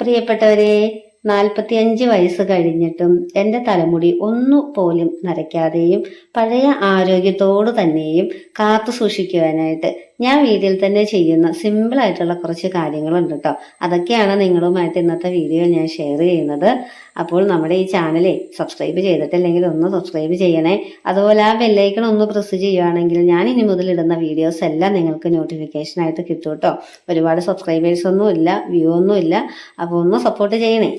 പ്രിയപ്പെട്ടവരെ നാൽപ്പത്തിയഞ്ച് വയസ്സ് കഴിഞ്ഞിട്ടും എന്റെ തലമുടി ഒന്നു പോലും നരയ്ക്കാതെയും പഴയ ആരോഗ്യത്തോടു തന്നെയും കാത്തു സൂക്ഷിക്കുവാനായിട്ട് ഞാൻ വീട്ടിൽ തന്നെ ചെയ്യുന്ന സിമ്പിൾ ആയിട്ടുള്ള കുറച്ച് കാര്യങ്ങളുണ്ട് കേട്ടോ. അതൊക്കെയാണ് നിങ്ങളുമായിട്ട് ഇന്നത്തെ വീഡിയോ ഞാൻ ഷെയർ ചെയ്യുന്നത്. അപ്പോൾ നമ്മുടെ ഈ ചാനലേ സബ്സ്ക്രൈബ് ചെയ്തിട്ടില്ലെങ്കിൽ ഒന്ന് സബ്സ്ക്രൈബ് ചെയ്യണേ. അതുപോലെ ആ ബെല്ലൈക്കൺ ഒന്ന് പ്രസ് ചെയ്യുകയാണെങ്കിൽ ഞാൻ ഇനി മുതൽ ഇടുന്ന വീഡിയോസ് എല്ലാം നിങ്ങൾക്ക് നോട്ടിഫിക്കേഷൻ ആയിട്ട് കിട്ടും കേട്ടോ. ഒരുപാട് സബ്സ്ക്രൈബേഴ്സ് ഒന്നും ഇല്ല വ്യൂ ഒന്നും ഇല്ല അപ്പോൾ ഒന്ന് സപ്പോർട്ട് ചെയ്യണേ.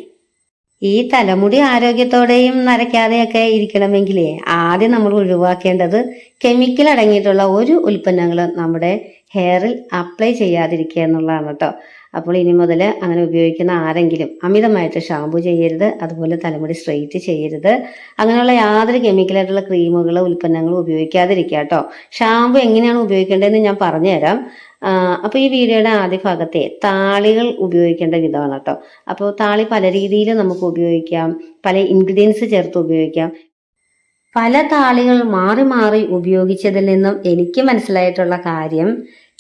ഈ തലമുടി ആരോഗ്യത്തോടെയും നരയ്ക്കാതെയൊക്കെ ഇരിക്കണമെങ്കിലേ ആദ്യം നമ്മൾ ഒഴിവാക്കേണ്ടത് കെമിക്കൽ അടങ്ങിയിട്ടുള്ള ഒരു ഉൽപ്പന്നങ്ങളും നമ്മുടെ ഹെയറിൽ അപ്ലൈ ചെയ്യാതിരിക്കുക എന്നുള്ളതാണ് കേട്ടോ. അപ്പോൾ ഇനി മുതൽ അങ്ങനെ ഉപയോഗിക്കുന്ന ആരെങ്കിലും അമിതമായിട്ട് ഷാമ്പു ചെയ്യരുത് അതുപോലെ തലമുടി സ്ട്രെയിറ്റ് ചെയ്യരുത്. അങ്ങനെയുള്ള യാതൊരു കെമിക്കലായിട്ടുള്ള ക്രീമുകളോ ഉൽപ്പന്നങ്ങളോ ഉപയോഗിക്കാതിരിക്കുക കേട്ടോ. ഷാമ്പു എങ്ങനെയാണ് ഉപയോഗിക്കേണ്ടതെന്ന് ഞാൻ പറഞ്ഞുതരാം. അപ്പോൾ ഈ വീഡിയോയുടെ ആദ്യ ഭാഗത്തെ താളികൾ ഉപയോഗിക്കേണ്ട വിധമാണ് കേട്ടോ. അപ്പോൾ താളി പല രീതിയിൽ നമുക്ക് ഉപയോഗിക്കാം പല ഇൻഗ്രീഡിയൻസ് ചേർത്ത് ഉപയോഗിക്കാം. പല താളികൾ മാറി മാറി ഉപയോഗിച്ചതിൽ നിന്നും എനിക്ക് മനസ്സിലായിട്ടുള്ള കാര്യം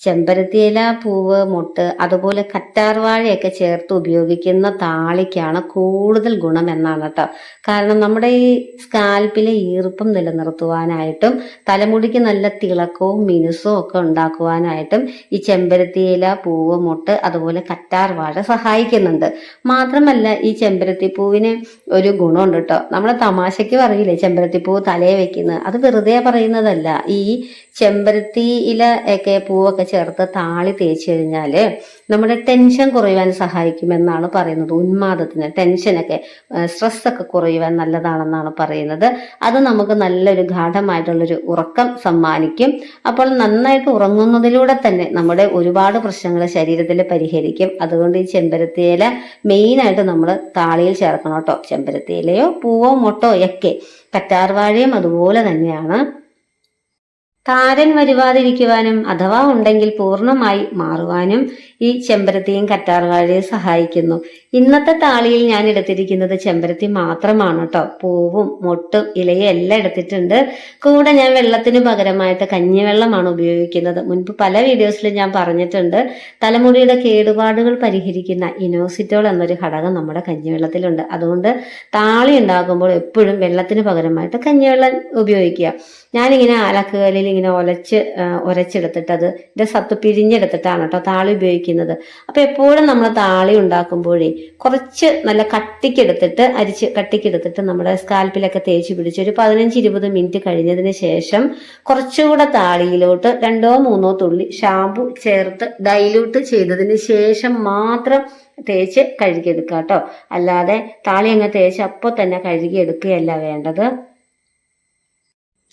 ചെമ്പരത്തിയില പൂവ് മുട്ട് അതുപോലെ കറ്റാർവാഴയൊക്കെ ചേർത്ത് ഉപയോഗിക്കുന്ന താളിക്കാണ് കൂടുതൽ ഗുണം എന്നാണ് കേട്ടോ കാരണം നമ്മുടെ ഈ സ്കാൽപ്പിലെ ഈർപ്പം നിലനിർത്തുവാനായിട്ടും തലമുടിക്ക് നല്ല തിളക്കവും മിനുസവും ഒക്കെ ഉണ്ടാക്കുവാനായിട്ടും ഈ ചെമ്പരത്തിയില പൂവ് മുട്ട് അതുപോലെ കറ്റാർവാഴ സഹായിക്കുന്നുണ്ട്. മാത്രമല്ല ഈ ചെമ്പരത്തി പൂവിന് ഒരു ഗുണമുണ്ട് കേട്ടോ നമ്മൾ തമാശയ്ക്ക് പറയില്ലേ പൂവ് തലയെ വെക്കുന്നത് അത് വെറുതെ പറയുന്നതല്ല. ഈ ചെമ്പരത്തി ഇല ഒക്കെ പൂവൊക്കെ ചേർത്ത് താളി തേച്ച് കഴിഞ്ഞാൽ നമ്മുടെ ടെൻഷൻ കുറയുവാൻ സഹായിക്കുമെന്നാണ് പറയുന്നത്. ഉന്മാദത്തിന് ടെൻഷനൊക്കെ സ്ട്രെസ് ഒക്കെ കുറയുവാൻ നല്ലതാണെന്നാണ് പറയുന്നത്. അത് നമുക്ക് നല്ലൊരു ഗാഠമായിട്ടുള്ളൊരു ഉറക്കം സമ്മാനിക്കും. അപ്പോൾ നന്നായിട്ട് ഉറങ്ങുന്നതിലൂടെ തന്നെ നമ്മുടെ ഒരുപാട് പ്രശ്നങ്ങൾ ശരീരത്തിൽ പരിഹരിക്കും. അതുകൊണ്ട് ഈ ചെമ്പരത്തിയില മെയിനായിട്ട് നമ്മൾ താളിയിൽ ചേർക്കണം കേട്ടോ. ചെമ്പരത്തിയിലയോ പൂവോ മുട്ടോ ഒക്കെ കറ്റാർവാഴയും അതുപോലെ തന്നെയാണ്. താരൻ വരുവാതിരിക്കുവാനും അഥവാ ഉണ്ടെങ്കിൽ പൂർണമായി മാറുവാനും ഈ ചെമ്പരത്തിയും കറ്റാർവാഴയും സഹായിക്കുന്നു. ഇന്നത്തെ താളിയിൽ ഞാൻ എടുത്തിരിക്കുന്നത് ചെമ്പരത്തി മാത്രമാണ് കേട്ടോ പൂവും മൊട്ടും ഇലയും എല്ലാം എടുത്തിട്ടുണ്ട്. കൂടെ ഞാൻ വെള്ളത്തിന് പകരമായിട്ട് കഞ്ഞിവെള്ളമാണ് ഉപയോഗിക്കുന്നത്. മുൻപ് പല വീഡിയോസിലും ഞാൻ പറഞ്ഞിട്ടുണ്ട്. തലമുടിയുടെ കേടുപാടുകൾ പരിഹരിക്കുന്ന ഇനോസിറ്റോൾ എന്നൊരു ഘടകം നമ്മുടെ കഞ്ഞിവെള്ളത്തിലുണ്ട്. അതുകൊണ്ട് താളി ഉണ്ടാകുമ്പോൾ എപ്പോഴും വെള്ളത്തിന് പകരമായിട്ട് കഞ്ഞിവെള്ളം ഉപയോഗിക്കുക. ഞാനിങ്ങനെ ആലക്കുകല്ലിൽ ഇങ്ങനെ ഒലച്ച് ഉരച്ചെടുത്തിട്ട് അത് ഇതിന്റെ സത്ത് പിഴിഞ്ഞെടുത്തിട്ടാണ് കേട്ടോ താളി ഉപയോഗിക്കുന്നത്. അപ്പൊ എപ്പോഴും നമ്മൾ താളി ഉണ്ടാക്കുമ്പോഴേ കുറച്ച് നല്ല കട്ടിക്കെടുത്തിട്ട് അരിച്ച് കട്ടിക്കെടുത്തിട്ട് നമ്മുടെ സ്കാൽപ്പിലൊക്കെ തേച്ച് പിടിച്ച് ഒരു പതിനഞ്ച് ഇരുപത് മിനിറ്റ് കഴിഞ്ഞതിന് ശേഷം കുറച്ചുകൂടെ താളിയിലോട്ട് രണ്ടോ മൂന്നോ തുള്ളി ഷാമ്പു ചേർത്ത് ഡൈലൂട്ട് ചെയ്തതിന് ശേഷം മാത്രം തേച്ച് കഴുകിയെടുക്കുക കേട്ടോ. അല്ലാതെ താളി അങ്ങ് തേച്ച് അപ്പോൾ തന്നെ കഴുകിയെടുക്കുകയല്ല വേണ്ടത്.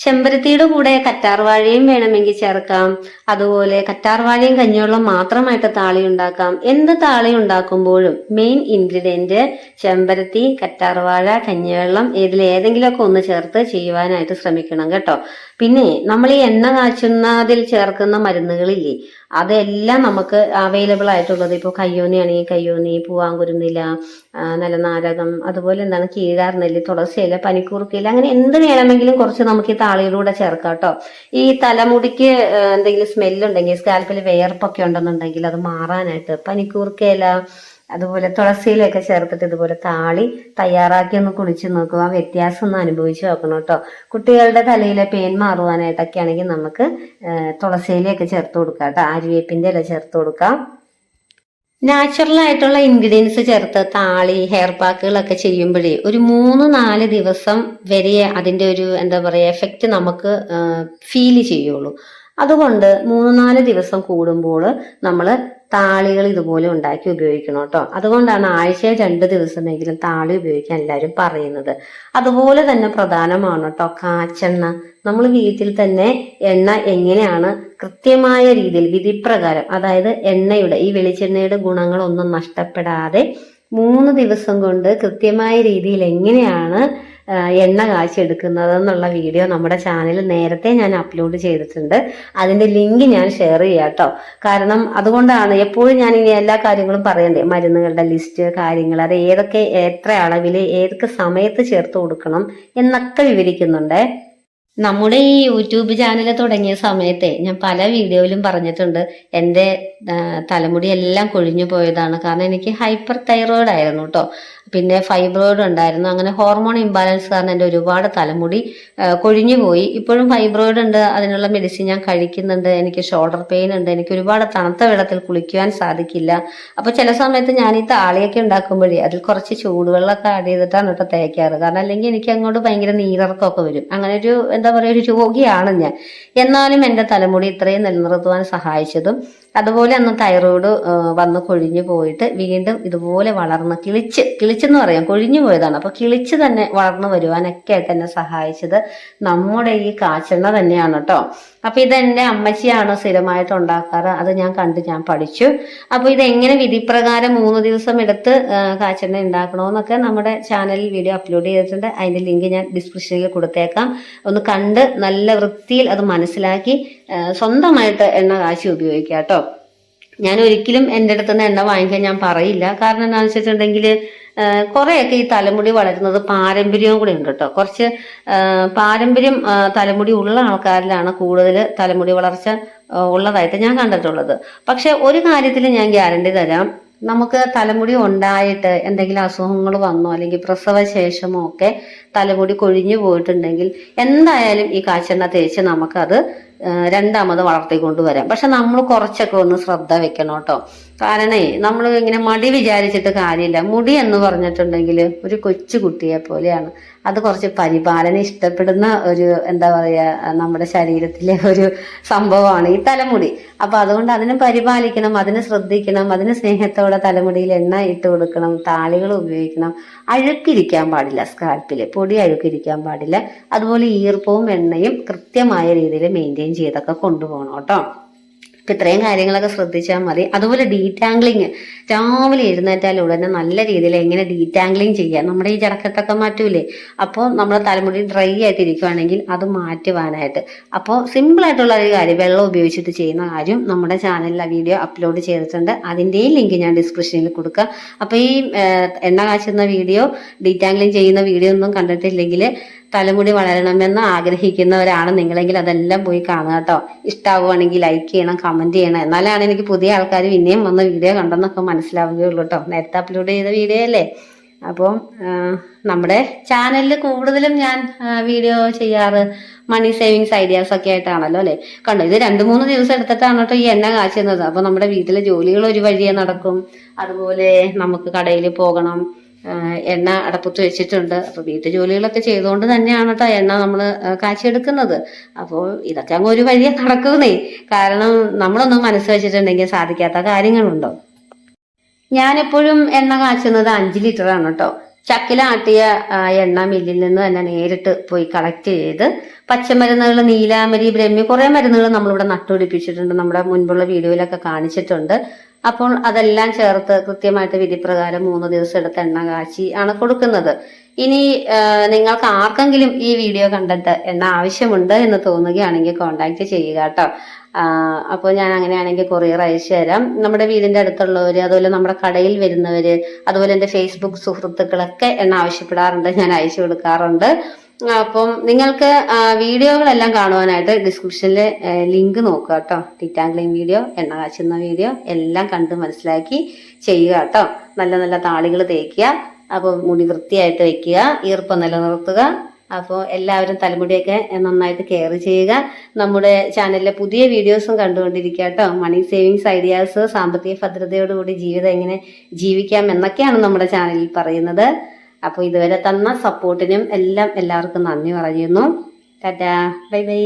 ചെമ്പരത്തിയുടെ കൂടെ കറ്റാർവാഴയും വേണമെങ്കിൽ ചേർക്കാം. അതുപോലെ കറ്റാർവാഴയും കഞ്ഞിവെള്ളം മാത്രമായിട്ട് താളി ഉണ്ടാക്കാം. എന്ത് താളി ഉണ്ടാക്കുമ്പോഴും മെയിൻ ഇൻഗ്രീഡിയന്റ് ചെമ്പരത്തി കറ്റാർവാഴ കഞ്ഞിവെള്ളം ഇതിൽ ഏതെങ്കിലുമൊക്കെ ഒന്ന് ചേർത്ത് ചെയ്യുവാനായിട്ട് ശ്രമിക്കണം കേട്ടോ. പിന്നെ നമ്മൾ ഈ എണ്ണ കാച്ചുന്നതിൽ ചേർക്കുന്ന മരുന്നുകളില്ലേ അതെല്ലാം നമുക്ക് അവൈലബിൾ ആയിട്ടുള്ളത് ഇപ്പോൾ കയ്യോന്നി ആണെങ്കിൽ കയ്യോന്നി പൂവാങ്കുരുന്നില നല്ല നാരകം അതുപോലെ എന്താണ് കീഴാർ നെല്ല് തുളസിയില പനിക്കൂർക്കയില അങ്ങനെ എന്ത് വേണമെങ്കിലും കുറച്ച് നമുക്ക് ഈ താളിയിലൂടെ ചേർക്കാം കേട്ടോ ഈ തലമുടിക്ക് എന്തെങ്കിലും സ്മെല്ലുണ്ടെങ്കിൽ സ്കാൽപ്പിൽ വേർപ്പൊക്കെ ഉണ്ടെന്നുണ്ടെങ്കിൽ അത് മാറാനായിട്ട് പനിക്കൂർക്കയില അതുപോലെ തുളസിയിലൊക്കെ ചേർത്തിട്ട് ഇതുപോലെ താളി തയ്യാറാക്കി ഒന്ന് കുളിച്ച് നോക്കുക. ആ വ്യത്യാസം ഒന്ന് അനുഭവിച്ച് നോക്കണം കേട്ടോ. കുട്ടികളുടെ തലയിലെ പെയിൻ മാറുവാനായിട്ടൊക്കെ ആണെങ്കിൽ നമുക്ക് തുളസിയിലൊക്കെ ചേർത്ത് കൊടുക്കാം കേട്ടോ. ആര്യവേപ്പിന്റെ ഇല ചേർത്ത് കൊടുക്കാം. നാച്ചുറൽ ആയിട്ടുള്ള ഇൻഗ്രീഡിയൻസ് ചേർത്ത് താളി ഹെയർ പാക്കുകളൊക്കെ ചെയ്യുമ്പോഴേ ഒരു മൂന്ന് നാല് ദിവസം വരെ അതിന്റെ ഒരു എന്താ പറയുക എഫക്റ്റ് നമുക്ക് ഫീൽ ചെയ്യുള്ളൂ. അതുകൊണ്ട് മൂന്ന് നാല് ദിവസം കൂടുമ്പോൾ നമ്മൾ താളികൾ ഇതുപോലെ ഉണ്ടാക്കി ഉപയോഗിക്കണം കേട്ടോ. അതുകൊണ്ടാണ് ആഴ്ചയിൽ രണ്ട് ദിവസമെങ്കിലും താളി ഉപയോഗിക്കാൻ എല്ലാവരും പറയുന്നത്. അതുപോലെ തന്നെ പ്രധാനമാണ് കേട്ടോ കാച്ചെണ്ണ. നമ്മൾ വീട്ടിൽ തന്നെ എണ്ണ എങ്ങനെയാണ് കൃത്യമായ രീതിയിൽ വിധിപ്രകാരം അതായത് എണ്ണയുടെ ഈ വെളിച്ചെണ്ണയുടെ ഗുണങ്ങളൊന്നും നഷ്ടപ്പെടാതെ മൂന്ന് ദിവസം കൊണ്ട് കൃത്യമായ രീതിയിൽ എങ്ങനെയാണ് എണ്ണ കാച്ചെടുക്കുന്നത് എന്നുള്ള വീഡിയോ നമ്മുടെ ചാനലിൽ നേരത്തെ ഞാൻ അപ്ലോഡ് ചെയ്തിട്ടുണ്ട്. അതിന്റെ ലിങ്ക് ഞാൻ ഷെയർ ചെയ്യാം കേട്ടോ. കാരണം അതുകൊണ്ടാണ് എപ്പോഴും ഞാൻ ഇനി എല്ലാ കാര്യങ്ങളും പറയണ്ടേ? മരുന്നുകളുടെ ലിസ്റ്റ് കാര്യങ്ങൾ അത് ഏതൊക്കെ എത്ര അളവിൽ ഏതൊക്കെ സമയത്ത് ചേർത്ത് കൊടുക്കണം എന്നൊക്കെ വിവരിക്കുന്നുണ്ട്. നമ്മുടെ ഈ യൂട്യൂബ് ചാനൽ തുടങ്ങിയ സമയത്തെ ഞാൻ പല വീഡിയോയിലും പറഞ്ഞിട്ടുണ്ട്. എന്റെ തലമുടി എല്ലാം കൊഴിഞ്ഞു പോയതാണ്. കാരണം എനിക്ക് ഹൈപ്പർ തൈറോയിഡ് ആയിരുന്നു കേട്ടോ. പിന്നെ ഫൈബ്രോയിഡ് ഉണ്ടായിരുന്നു. അങ്ങനെ ഹോർമോൺ ഇംബാലൻസ് കാരണം എന്റെ ഒരുപാട് തലമുടി കൊഴിഞ്ഞു പോയി. ഇപ്പോഴും ഫൈബ്രോയിഡ് ഉണ്ട്. അതിനുള്ള മെഡിസിൻ ഞാൻ കഴിക്കുന്നുണ്ട്. എനിക്ക് ഷോൾഡർ പെയിൻ ഉണ്ട്. എനിക്ക് ഒരുപാട് തണുത്ത വെള്ളത്തിൽ കുളിക്കുവാൻ സാധിക്കില്ല. അപ്പോൾ ചില സമയത്ത് ഞാൻ ഈ താളിയൊക്കെ ഉണ്ടാക്കുമ്പോഴേ അതിൽ കുറച്ച് ചൂടുവെള്ളമൊക്കെ ആഡ് ചെയ്തിട്ടാണ് കേട്ടോ തേക്കാറ്. കാരണം അല്ലെങ്കിൽ എനിക്ക് അങ്ങോട്ട് ഭയങ്കര നീരിറക്കമൊക്കെ വരും. അങ്ങനെ ഒരു എന്താ പറയുക ഒരു രോഗിയാണ് ഞാൻ. എന്നാലും എന്റെ തലമുടി ഇത്രയും നിലനിർത്തുവാൻ സഹായിച്ചതും അതുപോലെ അന്ന് തൈറോയ്ഡ് വന്ന് കൊഴിഞ്ഞു പോയിട്ട് വീണ്ടും ഇതുപോലെ വളർന്ന് കിളിച്ച് കിളിച്ച് കിളിച്ചെന്ന് പറയാം. കൊഴിഞ്ഞു പോയതാണ്. അപ്പോൾ കിളിച്ച് തന്നെ വളർന്നു വരുവാനൊക്കെ ആയിട്ട് എന്നെ സഹായിച്ചത് നമ്മുടെ ഈ കാച്ചെണ്ണ തന്നെയാണ് കേട്ടോ അപ്പോൾ ഇത് എന്റെ അമ്മച്ചിയാണ് സ്ഥിരമായിട്ട് ഉണ്ടാക്കാറ്. അത് ഞാൻ കണ്ട് ഞാൻ പഠിച്ചു. അപ്പോൾ ഇത് എങ്ങനെ വിധിപ്രകാരം മൂന്ന് ദിവസം എടുത്ത് കാച്ചെണ്ണ ഉണ്ടാക്കണമെന്നൊക്കെ നമ്മുടെ ചാനലിൽ വീഡിയോ അപ്ലോഡ് ചെയ്തിട്ടുണ്ട്. അതിന്റെ ലിങ്ക് ഞാൻ ഡിസ്ക്രിപ്ഷനിൽ കൊടുത്തേക്കാം. ഒന്ന് കണ്ട് നല്ല വൃത്തിയിൽ അത് മനസ്സിലാക്കി സ്വന്തമായിട്ട് എണ്ണ കാച്ചി ഉപയോഗിക്കാം കേട്ടോ ഞാൻ ഒരിക്കലും എന്റെ അടുത്ത് നിന്ന് എണ്ണ വാങ്ങിക്കാൻ ഞാൻ പറയില്ല. കാരണം എന്താണെന്ന് വെച്ചിട്ടുണ്ടെങ്കിൽ കുറേയൊക്കെ ഈ തലമുടി വളരുന്നത് പാരമ്പര്യവും കൂടെ ഉണ്ട് കേട്ടോ. കുറച്ച് പാരമ്പര്യം തലമുടി ഉള്ള ആൾക്കാരിലാണ് കൂടുതൽ തലമുടി വളർച്ച ഉള്ളതായിട്ട് ഞാൻ കണ്ടിട്ടുള്ളത്. പക്ഷെ ഒരു കാര്യത്തിൽ ഞാൻ ഗ്യാരണ്ടി തരാം. നമുക്ക് തലമുടി ഉണ്ടായിട്ട് എന്തെങ്കിലും അസുഖങ്ങൾ വന്നോ അല്ലെങ്കിൽ പ്രസവ ശേഷമോ ഒക്കെ തലമുടി കൊഴിഞ്ഞു പോയിട്ടുണ്ടെങ്കിൽ എന്തായാലും ഈ കാച്ചെണ്ണ തേച്ച് നമുക്കത് ആ, വളർത്തിക്കൊണ്ട് വരാം പക്ഷെ നമ്മൾ കുറച്ചൊക്കെ ഒന്ന് ശ്രദ്ധ വെക്കണം കേട്ടോ. കാരണേ നമ്മൾ ഇങ്ങനെ മടി വിചാരിച്ചിട്ട് കാര്യമില്ല. മുടി എന്ന് പറഞ്ഞിട്ടുണ്ടെങ്കിൽ ഒരു കൊച്ചു കുട്ടിയെ പോലെയാണ്. അത് കുറച്ച് പരിപാലനം ഇഷ്ടപ്പെടുന്ന ഒരു എന്താ പറയുക നമ്മുടെ ശരീരത്തിലെ ഒരു സംഭവമാണ് ഈ തലമുടി. അപ്പൊ അതുകൊണ്ട് അതിനെ പരിപാലിക്കണം അതിനെ ശ്രദ്ധിക്കണം അതിന് സ്നേഹത്തോടെ തലമുടിയിൽ എണ്ണ ഇട്ട് കൊടുക്കണം താളികൾ ഉപയോഗിക്കണം. അഴുക്കിരിക്കാൻ പാടില്ല സ്കാൽപ്പിൽ പൊടി അഴുക്കിരിക്കാൻ പാടില്ല. അതുപോലെ ഈർപ്പവും എണ്ണയും കൃത്യമായ രീതിയിൽ മെയിന്റെയിൻ ചെയ്തൊക്കെ കൊണ്ടുപോകണം കേട്ടോ. അപ്പം ഇത്രയും കാര്യങ്ങളൊക്കെ ശ്രദ്ധിച്ചാൽ മതി. അതുപോലെ ഡീറ്റാംഗ്ലിങ് രാവിലെ എഴുന്നേറ്റാൽ ഉടനെ നല്ല രീതിയിൽ എങ്ങനെ ഡീറ്റാംഗ്ലിങ് ചെയ്യാം? നമ്മുടെ ഈ ജടക്കെട്ടൊക്കെ മാറ്റൂലേ? അപ്പോൾ നമ്മുടെ തലമുടി ഡ്രൈ ആയിട്ട് ഇരിക്കുവാണെങ്കിൽ അത് മാറ്റുവാനായിട്ട്. അപ്പോൾ സിമ്പിൾ ആയിട്ടുള്ള ഒരു കാര്യം വെള്ളം ഉപയോഗിച്ചിട്ട് ചെയ്യുന്ന കാര്യം നമ്മുടെ ചാനലിൽ ആ വീഡിയോ അപ്ലോഡ് ചെയ്തിട്ടുണ്ട്. അതിന്റെയും ലിങ്ക് ഞാൻ ഡിസ്ക്രിപ്ഷനിൽ കൊടുക്കുക അപ്പോൾ ഈ എണ്ണ കാച്ചുന്ന വീഡിയോ ഡീറ്റാംഗ്ലിങ് ചെയ്യുന്ന വീഡിയോ ഒന്നും കണ്ടിട്ടില്ലെങ്കിൽ തലമുടി വളരണമെന്ന് ആഗ്രഹിക്കുന്നവരാണ് നിങ്ങളെങ്കിൽ അതെല്ലാം പോയി കാണുക കേട്ടോ. ഇഷ്ടമാവുകയാണെങ്കിൽ ലൈക്ക് ചെയ്യണം കമന്റ് ചെയ്യണം. എന്നാലാണ് എനിക്ക് പുതിയ ആൾക്കാർ പിന്നെയും വന്ന വീഡിയോ കണ്ടെന്നൊക്കെ മനസ്സിലാവുകയുള്ളൂ കേട്ടോ നേരത്തെ അപ്ലോഡ് ചെയ്ത വീഡിയോ അല്ലേ? അപ്പം നമ്മുടെ ചാനലിൽ കൂടുതലും ഞാൻ വീഡിയോ ചെയ്യാറ് മണി സേവിങ്സ് ഐഡിയാസ് ഒക്കെ ആയിട്ടാണല്ലോ അല്ലേ? കണ്ടോ ഇത് രണ്ട് മൂന്ന് ദിവസം എടുത്തിട്ടാണ് കേട്ടോ ഈ എണ്ണ കാച്ചുന്നത്. അപ്പൊ നമ്മുടെ വീട്ടിലെ ജോലികൾ ഒരു വഴിയെ നടക്കും. അതുപോലെ നമുക്ക് കടയിൽ പോകണം. എണ്ണ അടപ്പത്ത് വെച്ചിട്ടുണ്ട്. അപ്പോൾ വീട്ടു ജോലികളൊക്കെ ചെയ്തുകൊണ്ട് തന്നെയാണ് കേട്ടോ എണ്ണ നമ്മൾ കാച്ചെടുക്കുന്നത് അപ്പോൾ ഇതൊക്കെ അങ്ങ് ഒരു വഴിയെ നടക്കുന്നേ. കാരണം നമ്മളൊന്നും മനസ്സ് വെച്ചിട്ടുണ്ടെങ്കിൽ സാധിക്കാത്ത കാര്യങ്ങളുണ്ടോ? ഞാനെപ്പോഴും എണ്ണ കാച്ചുന്നത് അഞ്ച് ലിറ്റർ ആണ് കേട്ടോ ചക്കിലാട്ടിയ എണ്ണ മില്ലിൽ നിന്ന് തന്നെ നേരിട്ട് പോയി കളക്ട് ചെയ്ത് പച്ചമരുന്നുകൾ നീലാമരി ബ്രഹ്മി കുറേ മരുന്നുകൾ നമ്മളിവിടെ നട്ടുപിടിപ്പിച്ചിട്ടുണ്ട്. നമ്മുടെ മുൻപുള്ള വീഡിയോയിലൊക്കെ കാണിച്ചിട്ടുണ്ട്. അപ്പോൾ അതെല്ലാം ചേർത്ത് കൃത്യമായിട്ട് വിധിപ്രകാരം മൂന്ന് ദിവസം എടുത്ത് എണ്ണ കാച്ചി ആണ് കൊടുക്കുന്നത്. ഇനി നിങ്ങൾക്ക് ആർക്കെങ്കിലും ഈ വീഡിയോ കണ്ടിട്ട് എണ്ണ ആവശ്യമുണ്ട് എന്ന് തോന്നുകയാണെങ്കിൽ കോണ്ടാക്ട് ചെയ്യുക കേട്ടോ. അപ്പോൾ ഞാൻ അങ്ങനെയാണെങ്കിൽ കൊറിയർ അയച്ചു തരാം. നമ്മുടെ വീടിന്റെ അടുത്തുള്ളവർ അതുപോലെ നമ്മുടെ കടയിൽ വരുന്നവര് അതുപോലെ എന്റെ ഫേസ്ബുക്ക് സുഹൃത്തുക്കളൊക്കെ എണ്ണ ആവശ്യപ്പെടാറുണ്ട് ഞാൻ അയച്ചു കൊടുക്കാറുണ്ട്. അപ്പം നിങ്ങൾക്ക് വീഡിയോകളെല്ലാം കാണുവാനായിട്ട് ഡിസ്ക്രിപ്ഷനിൽ ലിങ്ക് നോക്കുക കേട്ടോ. ടിറ്റാങ്ക്ലിംഗ് വീഡിയോ എണ്ണ കാച്ചുന്ന വീഡിയോ എല്ലാം കണ്ട് മനസ്സിലാക്കി ചെയ്യുക കേട്ടോ. നല്ല നല്ല താളികൾ തേക്കുക അപ്പോൾ മുടി വൃത്തിയായിട്ട് വെക്കുക ഈർപ്പം നിലനിർത്തുക. അപ്പോൾ എല്ലാവരും തലമുടിയൊക്കെ നന്നായിട്ട് കെയർ ചെയ്യുക. നമ്മുടെ ചാനലിലെ പുതിയ വീഡിയോസും കണ്ടുകൊണ്ടിരിക്കുക കേട്ടോ. മണി സേവിങ്സ് ഐഡിയാസ് സാമ്പത്തിക ഭദ്രതയോടുകൂടി ജീവിതം എങ്ങനെ ജീവിക്കാം എന്നൊക്കെയാണ് നമ്മുടെ ചാനലിൽ പറയുന്നത്. അപ്പോൾ ഇതുവരെ തന്ന സപ്പോർട്ടിനും എല്ലാം എല്ലാവർക്കും നന്ദി പറയുന്നു. ടാറ്റാ. Bye bye.